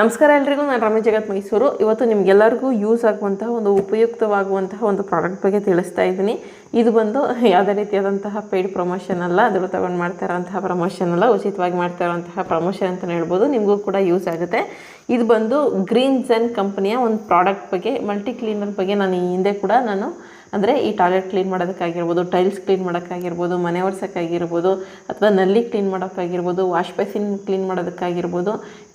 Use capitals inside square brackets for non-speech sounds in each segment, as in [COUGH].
ನಮಸ್ಕಾರ ಎಲ್ರಿಗೂ, ನಾನು ರಮೇಶ್ ಜಗತ್ ಮೈಸೂರು. ಇವತ್ತು ನಿಮಗೆಲ್ಲರಿಗೂ ಯೂಸ್ ಆಗುವಂತಹ ಒಂದು ಉಪಯುಕ್ತವಾಗುವಂತಹ ಒಂದು ಪ್ರಾಡಕ್ಟ್ ಬಗ್ಗೆ ತಿಳಿಸ್ತಾ ಇದ್ದೀನಿ. ಇದು ಬಂದು ಯಾವುದೇ ರೀತಿಯಾದಂತಹ ಪೇಯ್ಡ್ ಪ್ರಮೋಷನ್ ಅಲ್ಲ ಅದ್ರ ತಗೊಂಡು ಮಾಡ್ತಾ ಇರೋಂತಹ ಪ್ರಮೋಷನ್ ಅಲ್ಲ, ಉಚಿತವಾಗಿ ಮಾಡ್ತಾ ಇರೋಂತಹ ಪ್ರಮೋಷನ್ ಅಂತಲೇ ಹೇಳ್ಬೋದು. ನಿಮಗೂ ಕೂಡ ಯೂಸ್ ಆಗುತ್ತೆ. ಇದು ಬಂದು ಗ್ರೀನ್ ಜನ್ ಕಂಪನಿಯ ಒಂದು ಪ್ರಾಡಕ್ಟ್ ಬಗ್ಗೆ ಮಲ್ಟಿ ಕ್ಲೀನರ್ ಬಗ್ಗೆ ನಾನು ಈ ಹಿಂದೆ ಕೂಡ ನಾನು ಅಂದರೆ ಈ ಟಾಯ್ಲೆಟ್ ಕ್ಲೀನ್ ಮಾಡೋದಕ್ಕಾಗಿರ್ಬೋದು, ಟೈಲ್ಸ್ ಕ್ಲೀನ್ ಮಾಡೋಕ್ಕಾಗಿರ್ಬೋದು, ಮನೆ ಒರೆಸೋಕ್ಕಾಗಿರ್ಬೋದು, ಅಥವಾ ನಲ್ಲಿ ಕ್ಲೀನ್ ಮಾಡೋಕ್ಕಾಗಿರ್ಬೋದು ವಾಶ್ ಬೇಸಿನ್ ಕ್ಲೀನ್ ಮಾಡೋದಕ್ಕಾಗಿರ್ಬೋದು,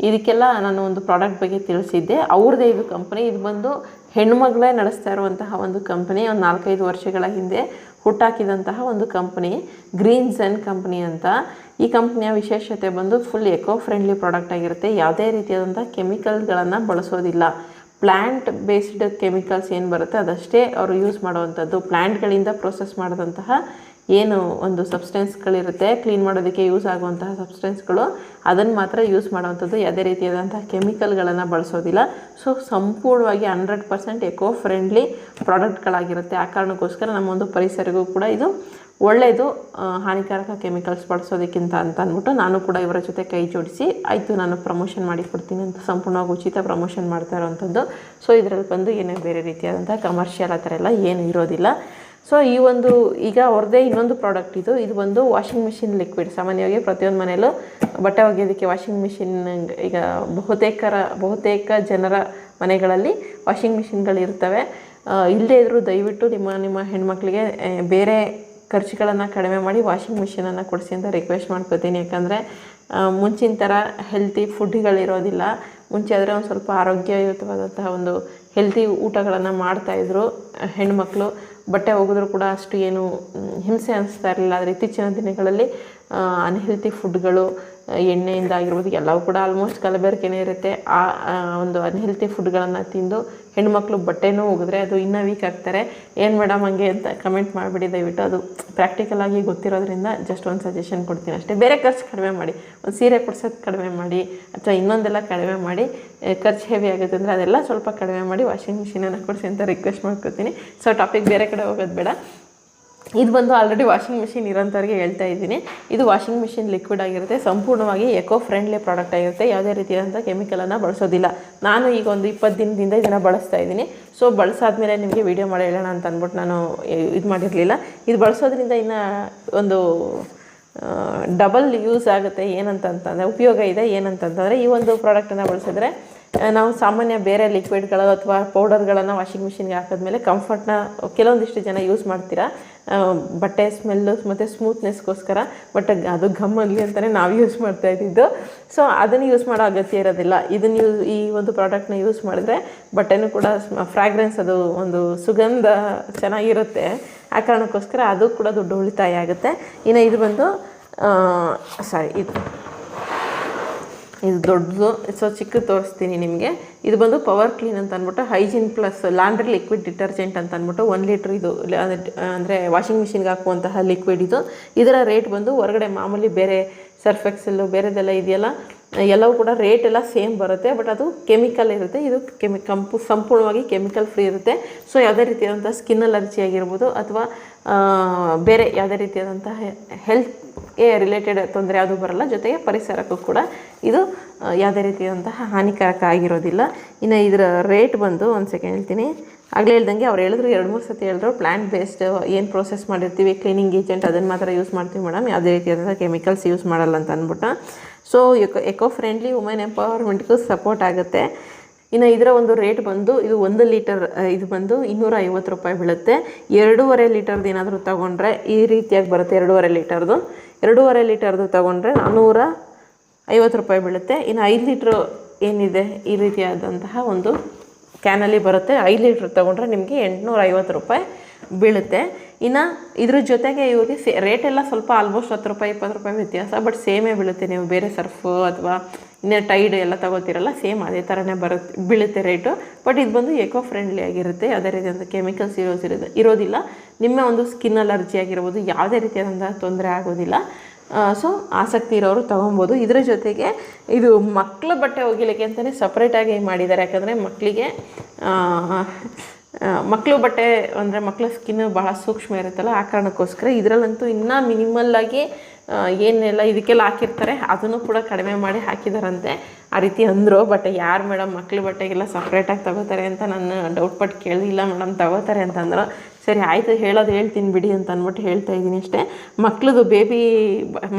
ಇದಕ್ಕೆಲ್ಲ ನಾನು ಒಂದು ಪ್ರಾಡಕ್ಟ್ ಬಗ್ಗೆ ತಿಳಿಸಿದ್ದೆ. ಅವ್ರದ್ದೇ ಇದು ಕಂಪ್ನಿ. ಇದು ಬಂದು ಹೆಣ್ಮಗಳೇ ನಡೆಸ್ತಾ ಇರುವಂತಹ ಒಂದು ಕಂಪನಿ. ಒಂದು ನಾಲ್ಕೈದು ವರ್ಷಗಳ ಹಿಂದೆ ಹುಟ್ಟಾಕಿದಂತಹ ಒಂದು ಕಂಪನಿ. ಗ್ರೀನ್ ಝೆನ್ ಕಂಪ್ನಿ ಅಂತ. ಈ ಕಂಪ್ನಿಯ ವಿಶೇಷತೆ ಬಂದು ಫುಲ್ ಎಕೋ ಫ್ರೆಂಡ್ಲಿ ಪ್ರಾಡಕ್ಟ್ ಆಗಿರುತ್ತೆ. ಯಾವುದೇ ರೀತಿಯಾದಂಥ ಕೆಮಿಕಲ್ಗಳನ್ನು ಬಳಸೋದಿಲ್ಲ. ಪ್ಲ್ಯಾಂಟ್ ಬೇಸ್ಡ್ ಕೆಮಿಕಲ್ಸ್ ಏನು ಬರುತ್ತೆ ಅದಷ್ಟೇ ಅವರು ಯೂಸ್ ಮಾಡುವಂಥದ್ದು. ಪ್ಲ್ಯಾಂಟ್ಗಳಿಂದ ಪ್ರೊಸೆಸ್ ಮಾಡಿದಂತಹ ಏನು ಒಂದು ಸಬ್ಸ್ಟೆನ್ಸ್ಗಳಿರುತ್ತೆ, ಕ್ಲೀನ್ ಮಾಡೋದಕ್ಕೆ ಯೂಸ್ ಆಗುವಂತಹ ಸಬ್ಸ್ಟೆನ್ಸ್ಗಳು, ಅದನ್ನು ಮಾತ್ರ ಯೂಸ್ ಮಾಡುವಂಥದ್ದು. ಯಾವುದೇ ರೀತಿಯಾದಂತಹ ಕೆಮಿಕಲ್ಗಳನ್ನು ಬಳಸೋದಿಲ್ಲ. ಸೊ ಸಂಪೂರ್ಣವಾಗಿ ಹಂಡ್ರೆಡ್ ಪರ್ಸೆಂಟ್ ಎಕೋ ಫ್ರೆಂಡ್ಲಿ ಪ್ರಾಡಕ್ಟ್ಗಳಾಗಿರುತ್ತೆ ಆ ಕಾರಣಕ್ಕೋಸ್ಕರ ನಮ್ಮ ಒಂದು ಪರಿಸರಗೂ ಕೂಡ ಇದು ಒಳ್ಳೆಯದು ಹಾನಿಕಾರಕ ಕೆಮಿಕಲ್ಸ್ ಬಳಸೋದಕ್ಕಿಂತ ಅಂತ ಅಂದ್ಬಿಟ್ಟು ನಾನು ಕೂಡ ಇವರ ಜೊತೆ ಕೈ ಜೋಡಿಸಿ, ಆಯಿತು ನಾನು ಪ್ರಮೋಷನ್ ಮಾಡಿಕೊಡ್ತೀನಿ ಅಂತ ಸಂಪೂರ್ಣವಾಗಿ ಉಚಿತ ಪ್ರಮೋಷನ್ ಮಾಡ್ತಾ ಇರೋವಂಥದ್ದು. ಸೊ ಇದರಲ್ಲಿ ಬಂದು ಏನೇ ಬೇರೆ ರೀತಿಯಾದಂಥ ಕಮರ್ಷಿಯಲ್ ಆ ಥರ ಎಲ್ಲ ಏನು ಇರೋದಿಲ್ಲ. ಸೊ ಈ ಒಂದು, ಈಗ ಅವ್ರದ್ದೇ ಇನ್ನೊಂದು ಪ್ರಾಡಕ್ಟ್ ಇದು. ಇದು ಬಂದು ವಾಷಿಂಗ್ ಮಿಷಿನ್ ಲಿಕ್ವಿಡ್ ಸಾಮಾನ್ಯವಾಗಿ ಪ್ರತಿಯೊಂದು ಮನೆಯಲ್ಲೂ ಬಟ್ಟೆ ಒಗೆಯೋದಕ್ಕೆ ವಾಷಿಂಗ್ ಮಿಷಿನ್ ಈಗ ಬಹುತೇಕರ, ಬಹುತೇಕ ಜನರ ಮನೆಗಳಲ್ಲಿ ವಾಷಿಂಗ್ ಮಿಷಿನ್ಗಳಿರ್ತವೆ ಇಲ್ಲದೇ ಇದ್ದರೂ ದಯವಿಟ್ಟು ನಿಮ್ಮ ನಿಮ್ಮ ಹೆಣ್ಮಕ್ಳಿಗೆ ಬೇರೆ ಖರ್ಚುಗಳನ್ನು ಕಡಿಮೆ ಮಾಡಿ ವಾಷಿಂಗ್ ಮಿಷಿನನ್ನು ಕೊಡಿಸಿ ಅಂತ ರಿಕ್ವೆಸ್ಟ್ ಮಾಡ್ಕೋತೀನಿ. ಯಾಕಂದರೆ ಮುಂಚಿನ ಥರ ಹೆಲ್ತಿ ಫುಡ್ಗಳಿರೋದಿಲ್ಲ ಮುಂಚೆ ಆದರೆ ಒಂದು ಸ್ವಲ್ಪ ಆರೋಗ್ಯಯುತವಾದಂತಹ ಒಂದು ಹೆಲ್ತಿ ಊಟಗಳನ್ನು ಮಾಡ್ತಾಯಿದ್ರು ಹೆಣ್ಮಕ್ಳು. ಬಟ್ಟೆ ಒಗೆದ್ರೂ ಕೂಡ ಅಷ್ಟು ಏನು ಹಿಂಸೆ ಅನಿಸ್ತಾ ಇರಲಿಲ್ಲ. ಆದರೆ ಇತ್ತೀಚಿನ ದಿನಗಳಲ್ಲಿ ಅನ್ಹೆಲ್ತಿ ಫುಡ್ಗಳು ಎಣ್ಣೆಯಿಂದ ಆಗಿರ್ಬೋದು, ಎಲ್ಲವೂ ಕೂಡ ಆಲ್ಮೋಸ್ಟ್ ಕಲಬೆರಕೆನೇ ಇರುತ್ತೆ. ಆ ಒಂದು ಅನ್ಹೆಲ್ತಿ ಫುಡ್ಗಳನ್ನು ತಿಂದು ಹೆಣ್ಮಕ್ಳು ಬಟ್ಟೆನೂ ಒಗೆದ್ರೆ ಅದು ಇನ್ನೂ ವೀಕ್ ಆಗ್ತಾರೆ. ಏನು ಮೇಡಮ್ ಹಂಗೆ ಅಂತ ಕಮೆಂಟ್ ಮಾಡಿಬಿಡಿ, ದಯವಿಟ್ಟು ಅದು ಪ್ರಾಕ್ಟಿಕಲ್ ಆಗಿ ಗೊತ್ತಿರೋದ್ರಿಂದ ಜಸ್ಟ್ ಒಂದು ಸಜೆಷನ್ ಕೊಡ್ತೀನಿ ಅಷ್ಟೇ. ಬೇರೆ ಖರ್ಚು ಕಡಿಮೆ ಮಾಡಿ, ಒಂದು ಸೀರೆ ಕೊಡ್ಸೋದು ಕಡಿಮೆ ಮಾಡಿ, ಅಥವಾ ಇನ್ನೊಂದೆಲ್ಲ ಕಡಿಮೆ ಮಾಡಿ ಖರ್ಚು ಹೆವಿ ಆಗುತ್ತೆ ಅಂದರೆ ಅದೆಲ್ಲ ಸ್ವಲ್ಪ ಕಡಿಮೆ ಮಾಡಿ ವಾಷಿಂಗ್ ಮಿಷಿನನ್ನು ಕೊಡಿಸಿ ಅಂತ ರಿಕ್ವೆಸ್ಟ್ ಮಾಡ್ಕೊತೀನಿ. ಸೊ ಟಾಪಿಕ್ ಬೇರೆ ಕಡೆ ಹೋಗೋದು ಬೇಡ. ಇದು ಬಂದು ಆಲ್ರೆಡಿ ವಾಷಿಂಗ್ ಮಿಷಿನ್ ಇರೋಂಥವ್ರಿಗೆ ಹೇಳ್ತಾ ಇದ್ದೀನಿ. ಇದು ವಾಷಿಂಗ್ ಮಿಷಿನ್ ಲಿಕ್ವಿಡ್ ಆಗಿರುತ್ತೆ, ಸಂಪೂರ್ಣವಾಗಿ ಎಕೋ ಫ್ರೆಂಡ್ಲಿ ಪ್ರಾಡಕ್ಟ್ ಆಗಿರುತ್ತೆ. ಯಾವುದೇ ರೀತಿಯಾದಂಥ ಕೆಮಿಕಲನ್ನು ಬಳಸೋದಿಲ್ಲ. ನಾನು ಈಗ ಒಂದು ಇಪ್ಪತ್ತು ದಿನದಿಂದ ಇದನ್ನು ಬಳಸ್ತಾ ಇದ್ದೀನಿ. ಸೊ ಬಳಸಾದ್ಮೇಲೆ ನಿಮಗೆ ವೀಡಿಯೋ ಮಾಡಿ ಹೇಳೋಣ ಅಂತ ಅಂದ್ಬಿಟ್ಟು ನಾನು ಇದು ಮಾಡಿರಲಿಲ್ಲ. ಇದು ಬಳಸೋದ್ರಿಂದ ಇನ್ನು ಒಂದು ಡಬಲ್ ಯೂಸ್ ಆಗುತ್ತೆ. ಏನಂತಂತಂದರೆ, ಉಪಯೋಗ ಇದೆ ಏನಂತಂತಂದರೆ, ಈ ಒಂದು ಪ್ರಾಡಕ್ಟನ್ನು ಬಳಸಿದ್ರೆ ನಾವು ಸಾಮಾನ್ಯ ಬೇರೆ ಲಿಕ್ವಿಡ್ಗಳು ಅಥವಾ ಪೌಡರ್ಗಳನ್ನು ವಾಷಿಂಗ್ ಮಿಷಿನ್ಗೆ ಹಾಕಿದ್ಮೇಲೆ ಕಂಫರ್ಟ್ನ ಕೆಲವೊಂದಿಷ್ಟು ಜನ ಯೂಸ್ ಮಾಡ್ತೀರಾ? ಬಟ್ಟೆ ಸ್ಮೆಲ್ಲು ಮತ್ತು ಸ್ಮೂತ್ನೆಸ್ಗೋಸ್ಕರ ಬಟ್ ಅದು ಗಮ್ಮಲ್ಲಿ ಅಂತಲೇ ನಾವು ಯೂಸ್ ಮಾಡ್ತಾ ಇದ್ದಿದ್ದು. ಸೊ ಅದನ್ನು ಯೂಸ್ ಮಾಡೋ ಅಗತ್ಯ ಇರೋದಿಲ್ಲ. ಇದನ್ನು ಯೂಸ್ ಈ ಒಂದು ಪ್ರಾಡಕ್ಟ್ನ ಯೂಸ್ ಮಾಡಿದ್ರೆ ಬಟ್ಟೆನೂ ಕೂಡ ಫ್ರಾಗ್ರೆನ್ಸ್ ಅದು ಒಂದು ಸುಗಂಧ ಚೆನ್ನಾಗಿರುತ್ತೆ. ಆ ಕಾರಣಕ್ಕೋಸ್ಕರ ಅದು ಕೂಡ ದುಡ್ಡು ಉಳಿತಾಯ ಆಗುತ್ತೆ. ಇನ್ನು ಇದು ಬಂದು ಸಾರಿ ಇದು. ಇದು ದೊಡ್ಡದು. ಸೊ ಚಿಕ್ಕದು ತೋರಿಸ್ತೀನಿ ನಿಮಗೆ. ಇದು ಬಂದು ಪವರ್ ಕ್ಲೀನ್ ಅಂತ ಅಂದ್ಬಿಟ್ಟು hygiene plus laundry liquid detergent ಅಂತ ಅಂದ್ಬಿಟ್ಟು ಒನ್ ಲೀಟ್ರ್ ಇದು ಅಂದರೆ ವಾಷಿಂಗ್ ಮಿಷಿನ್ಗೆ ಹಾಕುವಂತಹ ಲಿಕ್ವಿಡ್ ಇದು. ಇದರ ರೇಟ್ ಬಂದು ಹೊರಗಡೆ ಮಾಮೂಲಿ ಬೇರೆ ಸರ್ಫ್ ಎಕ್ಸೆಲ್ಲು ಬೇರೆದೆಲ್ಲ ಇದೆಯಲ್ಲ? ಎಲ್ಲವೂ ಕೂಡ ರೇಟ್ ಎಲ್ಲ ಸೇಮ್ ಬರುತ್ತೆ ಬಟ್ ಅದು ಕೆಮಿಕಲ್ ಇರುತ್ತೆ. ಇದು ಕೆಮಿ ಕಂಪು, ಸಂಪೂರ್ಣವಾಗಿ ಕೆಮಿಕಲ್ ಫ್ರೀ ಇರುತ್ತೆ. ಸೊ ಯಾವುದೇ ರೀತಿಯಾದಂಥ ಸ್ಕಿನ್ ಅಲರ್ಜಿ ಆಗಿರ್ಬೋದು ಅಥವಾ ಬೇರೆ ಯಾವುದೇ ರೀತಿಯಾದಂತಹ ಹೆಲ್ತ್ಗೆ ರಿಲೇಟೆಡ್ ತೊಂದರೆ ಯಾವುದು ಬರಲ್ಲ. ಜೊತೆಗೆ ಪರಿಸರಕ್ಕೂ ಕೂಡ ಇದು ಯಾವುದೇ ರೀತಿಯಾದಂತಹ ಹಾನಿಕಾರಕ ಆಗಿರೋದಿಲ್ಲ. ಇನ್ನು ಇದರ ರೇಟ್ ಬಂದು ಒಂದು ಸೆಕೆಂಡ್ ಹೇಳ್ತೀನಿ. ಆಗಲೇ ಹೇಳ್ದಂಗೆ ಅವ್ರು ಹೇಳಿದ್ರು, ಎರಡು ಮೂರು ಸತಿ ಹೇಳಿದ್ರು ಪ್ಲ್ಯಾಂಟ್ ಬೇಸ್ಡ್ ಏನು ಪ್ರೋಸೆಸ್ ಮಾಡಿರ್ತೀವಿ ಕ್ಲೀನಿಂಗ್ ಏಜೆಂಟ್ ಅದನ್ನು ಮಾತ್ರ ಯೂಸ್ ಮಾಡ್ತೀವಿ ಮೇಡಮ್ ಯಾವುದೇ ರೀತಿಯಾದಂಥ ಕೆಮಿಕಲ್ಸ್ ಯೂಸ್ ಮಾಡಲ್ಲ ಅಂತ ಅಂದ್ಬಿಟ್ಟು. So eco eco friendly women ಎಂಪವರ್ಮೆಂಟ್ಗೂ support ಆಗುತ್ತೆ. ಇನ್ನು ಇದರ ಒಂದು ರೇಟ್ ಬಂದು ಇದು ಒಂದು ಲೀಟರ್ ಇದು ಬಂದು ಇನ್ನೂರ ಐವತ್ತು ರೂಪಾಯಿ ಬೀಳುತ್ತೆ. ಎರಡೂವರೆ ಲೀಟರ್ದು ಏನಾದರೂ ತೊಗೊಂಡ್ರೆ ಈ ರೀತಿಯಾಗಿ ಬರುತ್ತೆ ಎರಡೂವರೆ ಲೀಟರ್ದು ಎರಡೂವರೆ ಲೀಟರ್ದು ತೊಗೊಂಡ್ರೆ ನಾನ್ನೂರ ಐವತ್ತು ರೂಪಾಯಿ ಬೀಳುತ್ತೆ. ಇನ್ನು ಐದು ಲೀಟ್ರು ಏನಿದೆ ಈ ರೀತಿಯಾದಂತಹ ಒಂದು ಕ್ಯಾನಲ್ಲಿ ಬರುತ್ತೆ. ಐದು ಲೀಟ್ರ್ ತೊಗೊಂಡ್ರೆ ನಿಮಗೆ ಎಂಟುನೂರ ಐವತ್ತು ರೂಪಾಯಿ ಬೀಳುತ್ತೆ. ಇನ್ನು ಇದ್ರ ಜೊತೆಗೆ ಇವ್ರಿಗೆ ಸೇ ರೇಟ್ ಎಲ್ಲ ಸ್ವಲ್ಪ ಆಲ್ಮೋಸ್ಟ್ ಹತ್ತು ರೂಪಾಯಿ, ಇಪ್ಪತ್ತು ರೂಪಾಯಿ ವ್ಯತ್ಯಾಸ ಬಟ್ ಸೇಮೇ ಬೀಳುತ್ತೆ. ನೀವು ಬೇರೆ ಸರ್ಫು ಅಥವಾ ಇನ್ನೇ ಟೈಡ್ ಎಲ್ಲ ತಗೋತೀರಲ್ಲ ಸೇಮ್ ಅದೇ ಥರನೇ ಬರುತ್ತೆ, ಬೀಳುತ್ತೆ ರೇಟು ಬಟ್ ಇದು ಬಂದು ಎಕೋ ಫ್ರೆಂಡ್ಲಿ ಆಗಿರುತ್ತೆ. ಯಾವುದೇ ರೀತಿಯಾದಂಥ ಕೆಮಿಕಲ್ಸ್ ಇರೋಸ್ ಇರೋದು, ಇರೋದಿಲ್ಲ. ನಿಮ್ಮ ಒಂದು ಸ್ಕಿನ್ ಅಲರ್ಜಿ ಆಗಿರ್ಬೋದು, ಯಾವುದೇ ರೀತಿಯಾದಂಥ ತೊಂದರೆ ಆಗೋದಿಲ್ಲ. ಸೊ ಆಸಕ್ತಿ ಇರೋರು ತೊಗೊಬೋದು. ಇದರ ಜೊತೆಗೆ ಇದು ಮಕ್ಕಳ ಬಟ್ಟೆ ಒಗಿಲಿಕ್ಕೆ ಅಂತಲೇ ಸಪ್ರೇಟಾಗಿ ಮಾಡಿದ್ದಾರೆ. ಯಾಕಂದರೆ ಮಕ್ಕಳಿಗೆ ಮಕ್ಕಳು ಬಟ್ಟೆ ಅಂದರೆ ಮಕ್ಕಳ ಸ್ಕಿನ್ ಭಾಳ ಸೂಕ್ಷ್ಮ ಇರುತ್ತಲ್ಲ, ಆ ಕಾರಣಕ್ಕೋಸ್ಕರ ಇದರಲ್ಲಂತೂ ಇನ್ನೂ ಮಿನಿಮಲ್ಲಾಗಿ ಏನೆಲ್ಲ ಇದಕ್ಕೆಲ್ಲ ಹಾಕಿರ್ತಾರೆ, ಅದನ್ನು ಕೂಡ ಕಡಿಮೆ ಮಾಡಿ ಹಾಕಿದಾರಂತೆ. ಆ ರೀತಿ ಅಂದರು ಬಟ್ ಯಾರು ಮೇಡಮ್ ಮಕ್ಳ ಬಟ್ಟೆಗೆಲ್ಲ ಸಪ್ರೇಟಾಗಿ ತಗೋತಾರೆ ಅಂತ ನಾನು ಡೌಟ್ ಪಟ್ಟು ಕೇಳಿಲ್ಲ ಮೇಡಮ್ ತಗೋತಾರೆ ಅಂತಂದ್ರು ಸರಿ, ಆಯಿತು, ಹೇಳೋದು ಹೇಳ್ತೀನಿ ಬಿಡಿ ಅಂತ ಅಂದ್ಬಿಟ್ಟು ಹೇಳ್ತಾ ಇದ್ದೀನಿ ಅಷ್ಟೇ. ಮಕ್ಕಳದು ಬೇಬಿ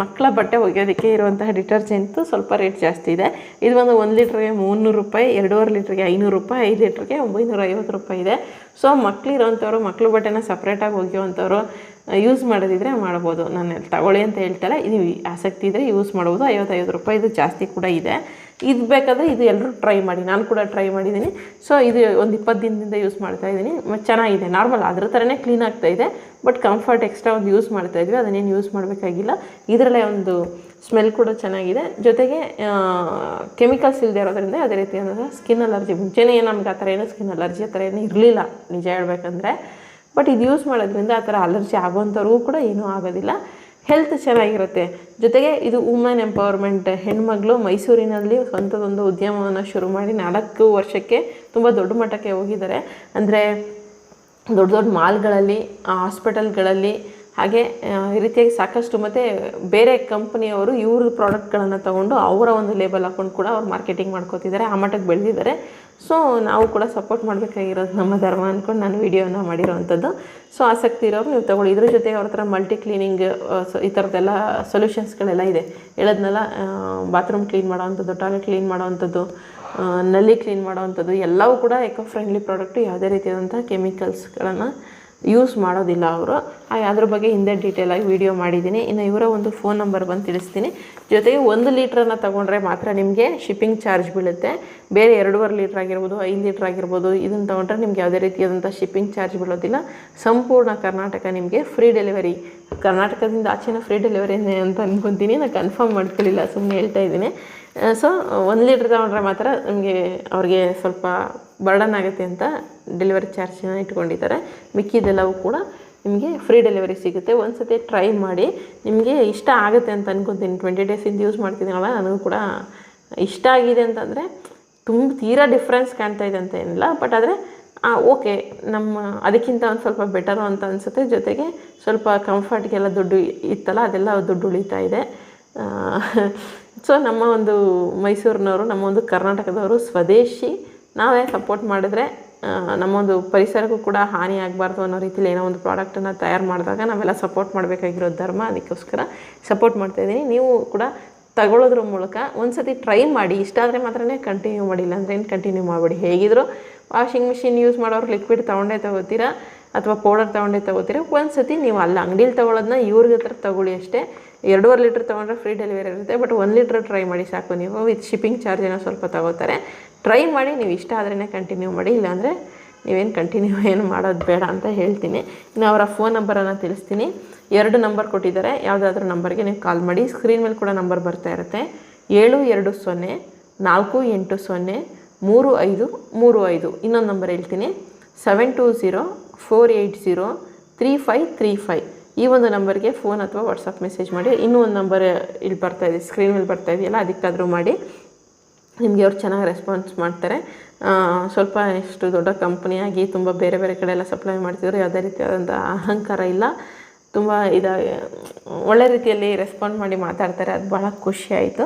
ಮಕ್ಕಳ ಬಟ್ಟೆ ಒಗೆಯೋದಕ್ಕೆ ಇರುವಂತಹ ಡಿಟರ್ಜೆಂಟು ಸ್ವಲ್ಪ ರೇಟ್ ಜಾಸ್ತಿ ಇದೆ. ಇದು ಒಂದು ಒಂದು ಲೀಟ್ರಿಗೆ ಮುನ್ನೂರು ರೂಪಾಯಿ, ಎರಡೂವರೆ ಲೀಟ್ರಿಗೆ ಐನೂರು ರೂಪಾಯಿ, ಐದು ಲೀಟ್ರಿಗೆ ಒಂಬೈನೂರ ಐವತ್ತು ರೂಪಾಯಿ ಇದೆ. ಸೊ ಮಕ್ಳಿರೋಂಥವ್ರು ಮಕ್ಕಳು ಬಟ್ಟೆನ ಸಪ್ರೇಟಾಗಿ ಒಗೆಯುವಂಥವ್ರು ಯೂಸ್ ಮಾಡೋದಿದ್ರೆ ಮಾಡ್ಬೋದು. ನಾನು ತಗೊಳ್ಳಿ ಅಂತ ಹೇಳ್ತಾಳೆ ಇದು ಆಸಕ್ತಿ ಇದ್ದರೆ ಯೂಸ್ ಮಾಡ್ಬೋದು ಐವತ್ತೈವತ್ತು ರೂಪಾಯಿ ಇದು ಜಾಸ್ತಿ ಕೂಡ ಇದೆ. ಇದು ಬೇಕಾದರೆ ಇದು ಎಲ್ಲರೂ ಟ್ರೈ ಮಾಡಿ. ನಾನು ಕೂಡ ಟ್ರೈ ಮಾಡಿದ್ದೀನಿ ಸೊ ಇದು ಒಂದು ಇಪ್ಪತ್ತು ದಿನದಿಂದ ಯೂಸ್ ಮಾಡ್ತಾ ಇದ್ದೀನಿ ಮತ್ತು ಚೆನ್ನಾಗಿದೆ. ನಾರ್ಮಲ್ ಅದರ ಥರನೇ ಕ್ಲೀನ್ ಆಗ್ತಾ ಇದೆ. ಬಟ್ ಕಂಫರ್ಟ್ ಎಕ್ಸ್ಟ್ರಾ ಒಂದು ಯೂಸ್ ಮಾಡ್ತಾ ಇದ್ವಿ. ಅದನ್ನೇನು ಯೂಸ್ ಮಾಡಬೇಕಾಗಿಲ್ಲ. ಇದರಲ್ಲೇ ಒಂದು ಸ್ಮೆಲ್ ಕೂಡ ಚೆನ್ನಾಗಿದೆ. ಜೊತೆಗೆ ಕೆಮಿಕಲ್ಸ್ ಇಲ್ಲದೆ ಇರೋದ್ರಿಂದ ಅದೇ ರೀತಿಯಾದ ಸ್ಕಿನ್ ಅಲರ್ಜಿ ಮುಂಚೆನೇ ನಮ್ಗೆ ಆ ಥರ ಏನೂ ಸ್ಕಿನ್ ಅಲರ್ಜಿ ಆ ಥರ ಏನೂ ಇರಲಿಲ್ಲ. ನಿಜ ಹೇಳ್ಬೇಕಂದ್ರೆ. ಬಟ್ ಇದು ಯೂಸ್ ಮಾಡೋದ್ರಿಂದ ಆ ಥರ ಅಲರ್ಜಿ ಆಗೋವಂಥವ್ರಿಗೂ ಕೂಡ ಏನೂ ಆಗೋದಿಲ್ಲ. ಹೆಲ್ತ್ ಚೆನ್ನಾಗಿರುತ್ತೆ. ಜೊತೆಗೆ ಇದು ವುಮೆನ್ ಎಂಪವರ್ಮೆಂಟ್ ಹೆಣ್ಮಗಳು ಮೈಸೂರಿನಲ್ಲಿ ಸ್ವಂತದೊಂದು ಉದ್ಯಮವನ್ನು ಶುರು ಮಾಡಿ ನಾಲ್ಕು ವರ್ಷಕ್ಕೆ ತುಂಬ ದೊಡ್ಡ ಮಟ್ಟಕ್ಕೆ ಹೋಗಿದ್ದಾರೆ. ಅಂದರೆ ದೊಡ್ಡ ದೊಡ್ಡ ಮಾಲ್ಗಳಲ್ಲಿ ಹಾಸ್ಪಿಟಲ್ಗಳಲ್ಲಿ ಹಾಗೆ ಈ ರೀತಿಯಾಗಿ ಸಾಕಷ್ಟು ಮತ್ತು ಬೇರೆ ಕಂಪ್ನಿಯವರು ಇವ್ರ ಪ್ರಾಡಕ್ಟ್ಗಳನ್ನು ತೊಗೊಂಡು ಅವರ ಒಂದು ಲೇಬಲ್ ಹಾಕೊಂಡು ಕೂಡ ಅವ್ರು ಮಾರ್ಕೆಟಿಂಗ್ ಮಾಡ್ಕೋತಿದ್ದಾರೆ, ಆ ಮಟ್ಟಕ್ಕೆ ಬೆಳೆದಿದ್ದಾರೆ. ಸೊ, ನಾವು ಕೂಡ ಸಪೋರ್ಟ್ ಮಾಡಬೇಕಾಗಿರೋದು ನಮ್ಮ ಧರ್ಮ ಅಂದ್ಕೊಂಡು ನಾನು ವೀಡಿಯೋನ ಮಾಡಿರೋವಂಥದ್ದು ಸೊ, ಆಸಕ್ತಿ ಇರೋರು ನೀವು ತಗೊಳ್ಳಿ. ಇದ್ರ ಜೊತೆಗೆ ಅವ್ರ ಹತ್ರ ಮಲ್ಟಿ ಕ್ಲೀನಿಂಗ್ ಈ ಥರದ್ದೆಲ್ಲ ಸೊಲ್ಯೂಷನ್ಸ್ಗಳೆಲ್ಲ ಇದೆ. ಹೇಳೋದ್ನೆಲ್ಲ ಬಾತ್ರೂಮ್ ಕ್ಲೀನ್ ಮಾಡೋವಂಥದ್ದು ಟಾಯ್ಲೆಟ್ ಕ್ಲೀನ್ ಮಾಡೋವಂಥದ್ದು ನಲ್ಲಿ ಕ್ಲೀನ್ ಮಾಡೋವಂಥದ್ದು, ಎಲ್ಲವೂ ಕೂಡ ಎಕೋ ಫ್ರೆಂಡ್ಲಿ ಪ್ರಾಡಕ್ಟು ಯಾವುದೇ ರೀತಿಯಾದಂಥ ಕೆಮಿಕಲ್ಸ್ಗಳನ್ನು ಯೂಸ್ ಮಾಡೋದಿಲ್ಲ ಅವರು. ಅದ್ರ ಬಗ್ಗೆ ಹಿಂದೆ ಡೀಟೇಲಾಗಿ ವಿಡಿಯೋ ಮಾಡಿದ್ದೀನಿ. ಇನ್ನು ಇವರ ಒಂದು ಫೋನ್ ನಂಬರ್ ಬಂದು ತಿಳಿಸ್ತೀನಿ. ಜೊತೆಗೆ ಒಂದು ಲೀಟ್ರನ್ನು ತೊಗೊಂಡ್ರೆ ಮಾತ್ರ ನಿಮಗೆ ಶಿಪ್ಪಿಂಗ್ ಚಾರ್ಜ್ ಬೀಳುತ್ತೆ. ಬೇರೆ ಎರಡೂವರೆ ಲೀಟ್ರ್ ಆಗಿರ್ಬೋದು, ಐದು ಲೀಟ್ರ್ ಆಗಿರ್ಬೋದು, ಇದನ್ನು ತೊಗೊಂಡ್ರೆ ನಿಮ್ಗೆ ಯಾವುದೇ ರೀತಿಯಾದಂಥ ಶಿಪ್ಪಿಂಗ್ ಚಾರ್ಜ್ ಬೀಳೋದಿಲ್ಲ. ಸಂಪೂರ್ಣ ಕರ್ನಾಟಕ ನಿಮಗೆ ಫ್ರೀ ಡೆಲಿವರಿ ಕರ್ನಾಟಕದಿಂದ ಆಚೆನ ಫ್ರೀ ಡೆಲಿವರಿ ಅಂತ ಅನ್ಕೊತೀನಿ. ನಾನು ಕನ್ಫರ್ಮ್ ಮಾಡ್ಕೊಳ್ಳಿಲ್ಲ ಸುಮ್ಮನೆ ಹೇಳ್ತಾ ಇದ್ದೀನಿ. ಸೊ ಒಂದು ಲೀಟ್ರ್ ತೊಗೊಂಡ್ರೆ ಮಾತ್ರ ನಿಮಗೆ ಅವ್ರಿಗೆ ಸ್ವಲ್ಪ ಬರ್ಡನ್ ಆಗುತ್ತೆ ಅಂತ ಡೆಲಿವರಿ ಚಾರ್ಜನ್ನ ಇಟ್ಕೊಂಡಿದ್ದಾರೆ. ಮಿಕ್ಕಿದೆಲ್ಲವೂ ಕೂಡ ನಿಮಗೆ ಫ್ರೀ ಡೆಲಿವರಿ ಸಿಗುತ್ತೆ. ಒಂದು ಸತಿ ಟ್ರೈ ಮಾಡಿ. ನಿಮಗೆ ಇಷ್ಟ ಆಗುತ್ತೆ ಅಂತ ಅನ್ಕೊತೀನಿ. ಟ್ವೆಂಟಿ ಡೇಸಿಂದ ಯೂಸ್ ಮಾಡ್ತಿದ್ದೀನಲ್ಲ, ನನಗೂ ಕೂಡ ಇಷ್ಟ ಆಗಿದೆ ಅಂತಂದರೆ ತುಂಬ ತೀರಾ ಡಿಫ್ರೆನ್ಸ್ ಕಾಣ್ತಾ ಇದೆ ಅಂತ ಏನಿಲ್ಲ. ಬಟ್ ಆದರೆ ಓಕೆ ನಮ್ಮ, ಅದಕ್ಕಿಂತ ಒಂದು ಸ್ವಲ್ಪ ಬೆಟರು ಅಂತ ಅನಿಸುತ್ತೆ. ಜೊತೆಗೆ ಸ್ವಲ್ಪ ಕಂಫರ್ಟ್ಗೆಲ್ಲ ದುಡ್ಡು ಇತ್ತಲ್ಲ, ಅದೆಲ್ಲ ದುಡ್ಡು ಉಳಿತಾ ಇದೆ. ಸೊ ನಮ್ಮ ಒಂದು ಮೈಸೂರಿನವರು, ನಮ್ಮ ಒಂದು ಕರ್ನಾಟಕದವರು ಸ್ವದೇಶಿ. ನಾವೇ ಸಪೋರ್ಟ್ ಮಾಡಿದ್ರೆ ಆ, ನಮ್ಮ ಒಂದು ಪರಿಸರಕ್ಕೂ ಕೂಡ ಹಾನಿ ಆಗಬಾರ್ದು ಅನ್ನೋ ರೀತಿಯಲ್ಲಿ ಏನೋ ಒಂದು ಪ್ರಾಡಕ್ಟನ್ನು ತಯಾರು ಮಾಡಿದಾಗ ನಾವೆಲ್ಲ ಸಪೋರ್ಟ್ ಮಾಡಬೇಕಾಗಿರೋ ಧರ್ಮ ಅದಕ್ಕೋಸ್ಕರ ಸಪೋರ್ಟ್ ಮಾಡ್ತಾಯಿದ್ದೀನಿ ನೀವು ಕೂಡ ತಗೊಳ್ಳೋದ್ರ ಮೂಲಕ ಒಂದು ಸತಿ ಟ್ರೈ ಮಾಡಿ. ಇಷ್ಟ ಆದರೆ ಮಾತ್ರನೇ ಕಂಟಿನ್ಯೂ ಮಾಡಿಲ್ಲ ಅಂದ್ರೆ ಏನು ಕಂಟಿನ್ಯೂ ಮಾಡಬೇಡಿ. ಹೇಗಿದ್ರು ವಾಷಿಂಗ್ ಮಿಷಿನ್ ಯೂಸ್ ಮಾಡೋರು ಲಿಕ್ವಿಡ್ ತೊಗೊಂಡೇ ತೊಗೋತೀರಾ? ಅಥವಾ ಪೌಡರ್ ತೊಗೊಂಡೇ ತೊಗೋತೀರಾ? ಒಂದು ಸತಿ ನೀವು ಅಲ್ಲಿ, ಅಂಗಡೀಲಿ ತೊಗೊಳೋದನ್ನ ಇವ್ರಿಗೆ ಹತ್ರ ತೊಗೊಳ್ಳಿ ಅಷ್ಟೇ. ಎರಡೂವರೆ ಲೀಟ್ರ್ ತೊಗೊಂಡ್ರೆ ಫ್ರೀ ಡೆಲಿವರಿ ಇರುತ್ತೆ ಬಟ್ ಒಂದು ಲೀಟ್ರ್ ಟ್ರೈ ಮಾಡಿ ಸಾಕು ನೀವು. ವಿತ್ ಶಿಪ್ಪಿಂಗ್ ಚಾರ್ಜ್ ಏನೋ ಸ್ವಲ್ಪ ತಗೋತಾರೆ. ಟ್ರೈ ಮಾಡಿ, ನೀವು ಇಷ್ಟ ಆದ್ರೇ ಕಂಟಿನ್ಯೂ ಮಾಡಿ, ಇಲ್ಲಾಂದರೆ ನೀವೇನು ಕಂಟಿನ್ಯೂ [LAUGHS] ಏನು ಮಾಡೋದು ಬೇಡ ಅಂತ ಹೇಳ್ತೀನಿ. ಇನ್ನು ಅವರ ಫೋನ್ ನಂಬರನ್ನು ತಿಳಿಸ್ತೀನಿ. ಎರಡು ನಂಬರ್ ಕೊಟ್ಟಿದ್ದಾರೆ. ಯಾವುದಾದ್ರೂ ನಂಬರ್ಗೆ ನೀವು ಕಾಲ್ ಮಾಡಿ. ಸ್ಕ್ರೀನ್ ಮೇಲೆ ಕೂಡ ನಂಬರ್ ಬರ್ತಾ ಇರುತ್ತೆ. ಏಳು ಎರಡು ಸೊನ್ನೆ ನಾಲ್ಕು ಎಂಟು ಸೊನ್ನೆ ಮೂರು ಐದು ಮೂರು ಐದು. ಇನ್ನೊಂದು ನಂಬರ್ ಹೇಳ್ತೀನಿ. Seven two zero four eight zero three five three five ಈ ಒಂದು ನಂಬರ್ಗೆ ಫೋನ್ ಅಥವಾ ವಾಟ್ಸಪ್ ಮೆಸೇಜ್ ಮಾಡಿ. ಇನ್ನೂ ಒಂದು ನಂಬರ್ ಇಲ್ಲಿ ಬರ್ತಾ ಇದೆ ಸ್ಕ್ರೀನ್ ಮೇಲೆ ಬರ್ತಾ ಇದೆಯಲ್ಲ, ಅದಕ್ಕಾದರೂ ಮಾಡಿ. ನಿಮಗೆ ಅವ್ರು ಚೆನ್ನಾಗಿ ರೆಸ್ಪಾನ್ಸ್ ಮಾಡ್ತಾರೆ. ಸ್ವಲ್ಪ ಎಷ್ಟು ದೊಡ್ಡ ಕಂಪ್ನಿಯಾಗಿ ತುಂಬ ಬೇರೆ ಬೇರೆ ಕಡೆ ಎಲ್ಲ ಸಪ್ಲೈ ಮಾಡ್ತಿದ್ರು, ಯಾವುದೇ ರೀತಿಯಾದಂಥ ಅಹಂಕಾರ ಇಲ್ಲ. ತುಂಬ ಇದಾಗಿ ಒಳ್ಳೆ ರೀತಿಯಲ್ಲಿ ರೆಸ್ಪಾಂಡ್ ಮಾಡಿ ಮಾತಾಡ್ತಾರೆ. ಅದು ಭಾಳ ಖುಷಿ ಆಯಿತು.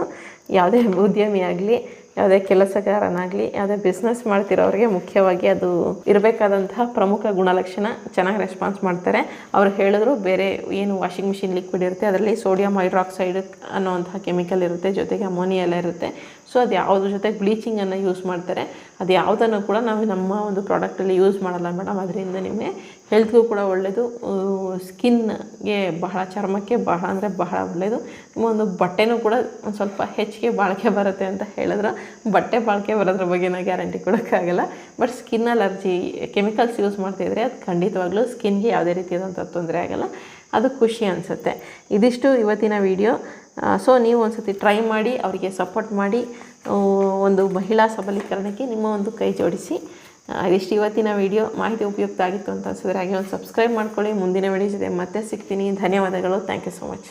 ಯಾವುದೇ ಉದ್ಯಮಿ ಆಗಲಿ ಯಾವುದೇ ಕೆಲಸಗಾರನಾಗಲಿ, ಯಾವುದೇ ಬಿಸ್ನೆಸ್ ಮಾಡ್ತಿರೋರಿಗೆ ಮುಖ್ಯವಾಗಿ ಅದು ಇರಬೇಕಾದಂತಹ ಪ್ರಮುಖ ಗುಣಲಕ್ಷಣ ಚೆನ್ನಾಗಿ ರೆಸ್ಪಾನ್ಸ್ ಮಾಡ್ತಾರೆ. ಅವ್ರು ಹೇಳಿದ್ರು ಬೇರೆ ಏನು ವಾಷಿಂಗ್ ಮಿಷಿನ್ ಲಿಕ್ವಿಡ್ ಇರುತ್ತೆ, ಅದರಲ್ಲಿ ಸೋಡಿಯಂ ಹೈಡ್ರಾಕ್ಸೈಡ್ ಅನ್ನೋವಂತಹ ಕೆಮಿಕಲ್ ಇರುತ್ತೆ, ಜೊತೆಗೆ ಅಮೋನಿಯಲ್ಲ ಇರುತ್ತೆ. ಸೊ ಅದು ಯಾವುದ್ರ ಜೊತೆಗೆ ಬ್ಲೀಚಿಂಗನ್ನು ಯೂಸ್ ಮಾಡ್ತಾರೆ. ಅದು ಯಾವುದನ್ನು ಕೂಡ ನಾವು ನಮ್ಮ ಒಂದು ಪ್ರಾಡಕ್ಟಲ್ಲಿ ಯೂಸ್ ಮಾಡಲ್ಲ ಮೇಡಮ್ ಅದರಿಂದ ನಿಮಗೆ ಹೆಲ್ತ್ಗೂ ಕೂಡ ಒಳ್ಳೆಯದು ಸ್ಕಿನ್ಗೆ ಬಹಳ, ಚರ್ಮಕ್ಕೆ ಬಹಳ ಅಂದರೆ ಬಹಳ ಒಳ್ಳೆಯದು ನಿಮ್ಮ ಒಂದು ಬಟ್ಟೆನೂ ಕೂಡ ಒಂದು ಸ್ವಲ್ಪ ಹೆಚ್ಚಿಗೆ ಬಾಳಿಕೆ ಬರುತ್ತೆ ಅಂತ ಹೇಳಿದ್ರೆ. ಬಟ್ಟೆ ಬಾಳಿಕೆ ಬರೋದ್ರ ಬಗ್ಗೆ ನಾವು guarantee ಕೊಡೋಕ್ಕಾಗಲ್ಲ. But skin allergy chemicals use ಮಾಡ್ತಿದ್ರೆ ಅದು ಖಂಡಿತವಾಗ್ಲೂ ಸ್ಕಿನ್ಗೆ ಯಾವುದೇ ರೀತಿಯಾದಂಥ ತೊಂದರೆ ಆಗಲ್ಲ. ಅದು ಖುಷಿ ಅನಿಸುತ್ತೆ. ಇದಿಷ್ಟು ಇವತ್ತಿನ ವಿಡಿಯೋ ಸೊ ನೀವು ಒಂದು ಸತಿ ಟ್ರೈ ಮಾಡಿ, ಅವರಿಗೆ ಸಪೋರ್ಟ್ ಮಾಡಿ ಒಂದು ಮಹಿಳಾ ಸಬಲೀಕರಣಕ್ಕೆ ನಿಮ್ಮ ಒಂದು ಕೈ ಜೋಡಿಸಿ. ಇದಿಷ್ಟು ಇವತ್ತಿನ ವಿಡಿಯೋ ಮಾಹಿತಿ ಉಪಯುಕ್ತ ಆಗಿತ್ತು ಅಂತ ಅನಿಸಿದ್ರೆ ಹಾಗೆ ಒಂದು ಸಬ್ಸ್ಕ್ರೈಬ್ ಮಾಡ್ಕೊಳ್ಳಿ. ಮುಂದಿನ ವಿಡಿಯೋ ಜೊತೆ ಮತ್ತೆ ಸಿಗ್ತೀನಿ. ಧನ್ಯವಾದಗಳು. Thank you so much